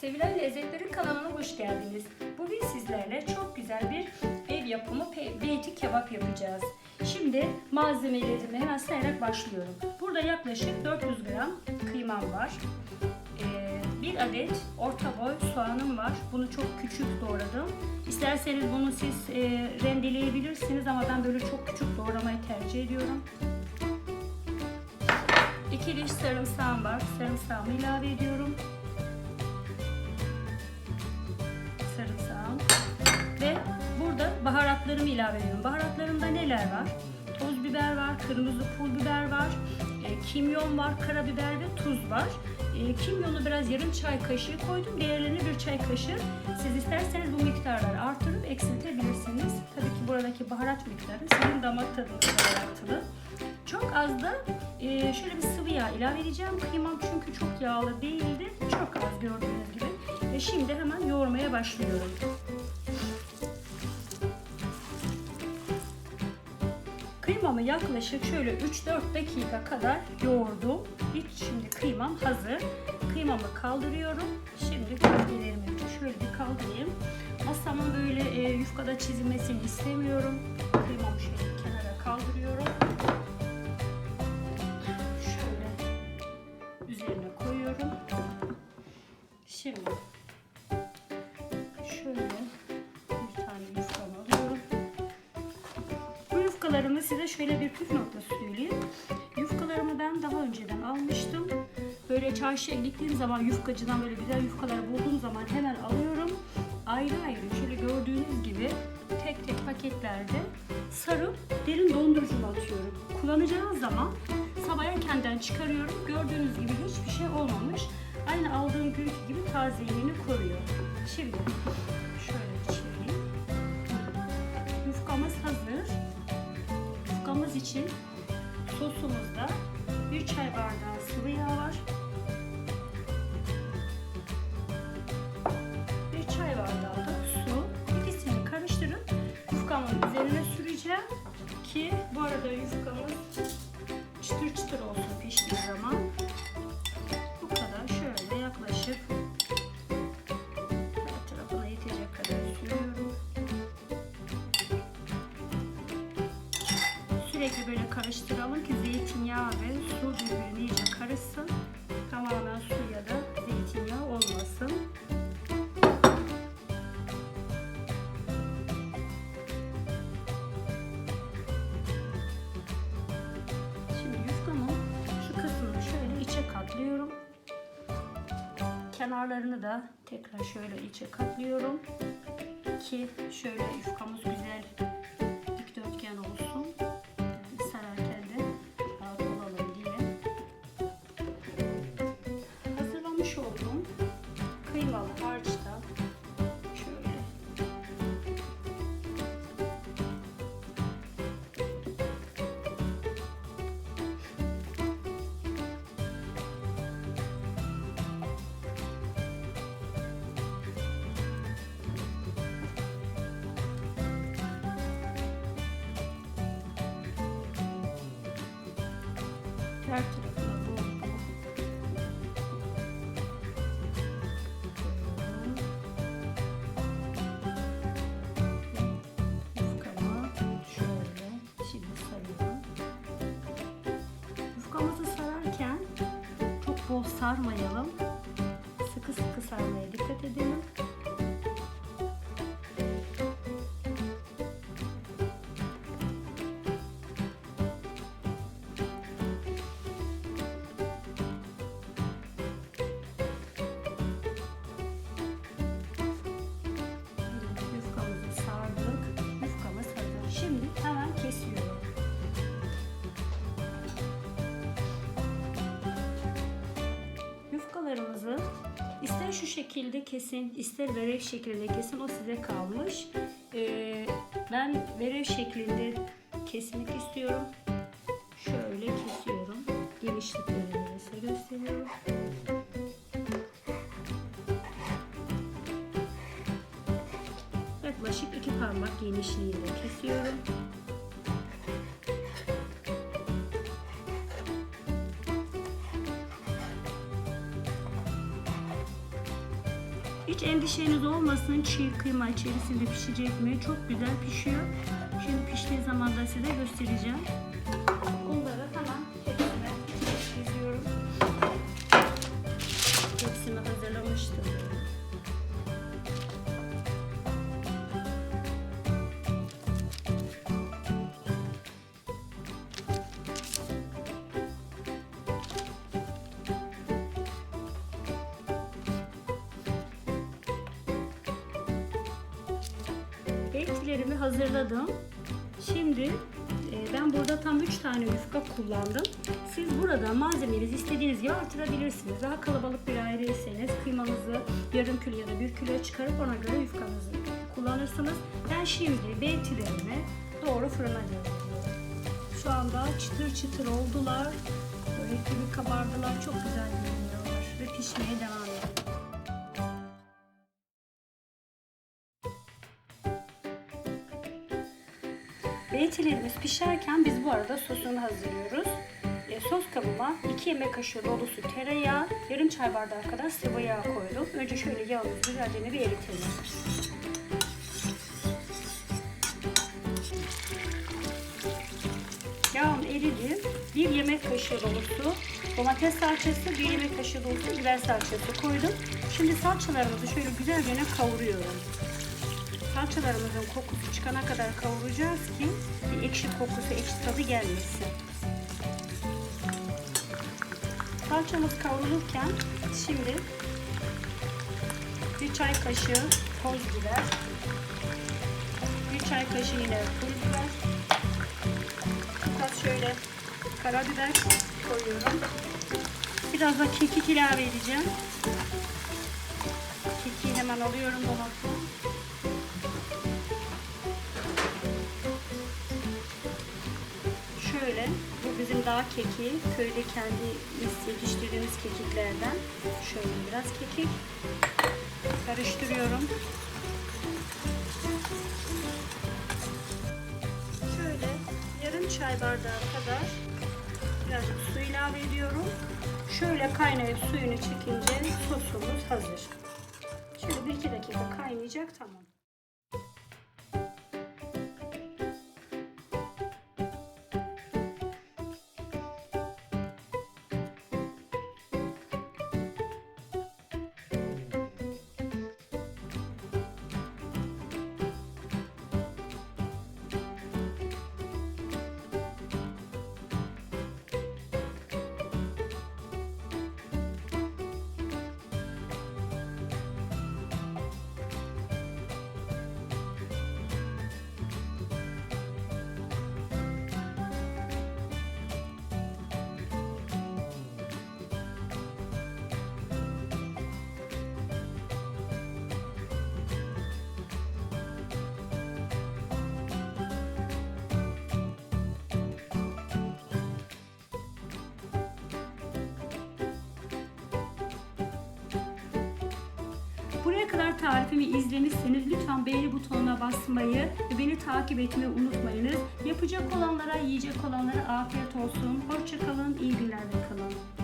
Sevilen Lezzetleri kanalına hoş geldiniz. Bugün sizlerle çok güzel bir ev yapımı beyti kebap yapacağız. Şimdi malzemelerimi hemen sayarak başlıyorum. Burada yaklaşık 400 gram kıymam var. Ee, bir adet orta boy soğanım var. Bunu çok küçük doğradım. İsterseniz bunu siz e, rendeleyebilirsiniz ama ben böyle çok küçük doğramayı tercih ediyorum. 2 diş sarımsağım var. Sarımsağımı ilave ediyorum. Baharatlarımı ilave ediyorum. Baharatlarımda neler var? Toz biber var, kırmızı pul biber var, e, kimyon var, karabiber ve tuz var. E, kimyonu biraz yarım çay kaşığı koydum. Diğerlerini bir çay kaşığı. Siz isterseniz bu miktarları artırıp eksiltebilirsiniz. Tabii ki buradaki baharat miktarı sizin damak tadınıza alakalı. Çok az da e, şöyle bir sıvı yağ ilave edeceğim. Kıymam çünkü çok yağlı değildi. Çok az gördüğünüz gibi. Ve şimdi hemen yoğurmaya başlıyorum. Kıymamı yaklaşık şöyle 3-4 dakika kadar yoğurdum. İç şimdi kıymam hazır. Kıymamı kaldırıyorum. Şimdi köftelerimi şöyle bir kaldırayım. Masamın böyle e, yufkada çizilmesini istemiyorum. Kıymamı şöyle kenara kaldırıyorum. Şöyle üzerine koyuyorum. Şimdi size şöyle bir püf noktası söyleyeyim. Yufkalarımı ben daha önceden almıştım. Böyle çarşıya gittiğim zaman yufkacıdan böyle güzel yufkalar bulduğum zaman hemen alıyorum. Ayrı ayrı şöyle gördüğünüz gibi tek tek paketlerde sarıp derin dondurucuma atıyorum. Kullanacağınız zaman sabah erkenden çıkarıyorum. Gördüğünüz gibi hiçbir şey olmamış. Aynı aldığım günkü gibi tazeliğini koruyor. Şimdi şöyle için sosumuzda bir çay bardağı sıvı yağ var. Bir çay bardağı da su. İkisini karıştırıp yufkamın üzerine süreceğim ki bu arada yufkamız çıtır çıtır olsun piştiği zaman. Sürekli böyle karıştıralım ki zeytinyağı ve su birbirine iyice karışsın. Tamamen su ya da zeytinyağı olmasın. Şimdi yufkamın şu kısmını şöyle içe katlıyorum. Kenarlarını da tekrar şöyle içe katlıyorum ki şöyle yufkamız güzel her tarafına şöyle şimdi sarıyorum. Yufkamızı sararken çok bol sarmayalım. Şu şekilde kesin, ister verev şeklinde kesin. O size kalmış. Ee, ben verev şeklinde kesmek istiyorum. Şöyle kesiyorum. Genişliklerini size gösteriyorum. Yaklaşık iki parmak genişliğinde kesiyorum. Hiç endişeniz olmasın çiğ kıyma içerisinde pişecek mi? Çok güzel pişiyor. Şimdi piştiği zaman da size göstereceğim. Belkilerimi hazırladım. Şimdi e, ben burada tam 3 tane yufka kullandım. Siz burada malzemenizi istediğiniz gibi artırabilirsiniz. Daha kalabalık bir aileyseniz kıymanızı yarım kilo ya da 1 kilo çıkarıp ona göre yufkanızı kullanırsınız. Ben şimdi belkilerimi doğru fırına gönderiyorum. Şu anda çıtır çıtır oldular. Böyle gibi kabardılar. Çok güzel görünüyorlar ve pişmeye devam Beytilerimiz pişerken biz bu arada sosunu hazırlıyoruz. E, sos kabıma 2 yemek kaşığı dolusu tereyağı, yarım çay bardağı kadar sıvı yağ koydum. Önce şöyle yağımızı güzelce bir eritelim. Yağım eridi. 1 yemek kaşığı dolusu domates salçası, 1 yemek kaşığı dolusu biber salçası koydum. Şimdi salçalarımızı şöyle güzelce kavuruyorum. Salçalarımızın kokusu çıkana kadar kavuracağız ki bir ekşi kokusu, ekşi tadı gelmesin. Salçamız kavrulurken şimdi bir çay kaşığı toz biber, bir çay kaşığı yine pul biber, biraz şöyle karabiber koyuyorum. Biraz da kekik ilave edeceğim. Kekiği hemen alıyorum dolaptan. Şöyle, bu bizim dağ keki. Köyde kendimiz yetiştirdiğimiz kekiklerden. Şöyle biraz kekik. Karıştırıyorum. Şöyle yarım çay bardağı kadar birazcık su ilave ediyorum. Şöyle kaynayıp suyunu çekince sosumuz hazır. Şöyle bir iki dakika kaynayacak tamam. Buraya kadar tarifimi izlemişseniz lütfen beğeni butonuna basmayı ve beni takip etmeyi unutmayınız. Yapacak olanlara, yiyecek olanlara afiyet olsun. Hoşçakalın, iyi günlerde kalın.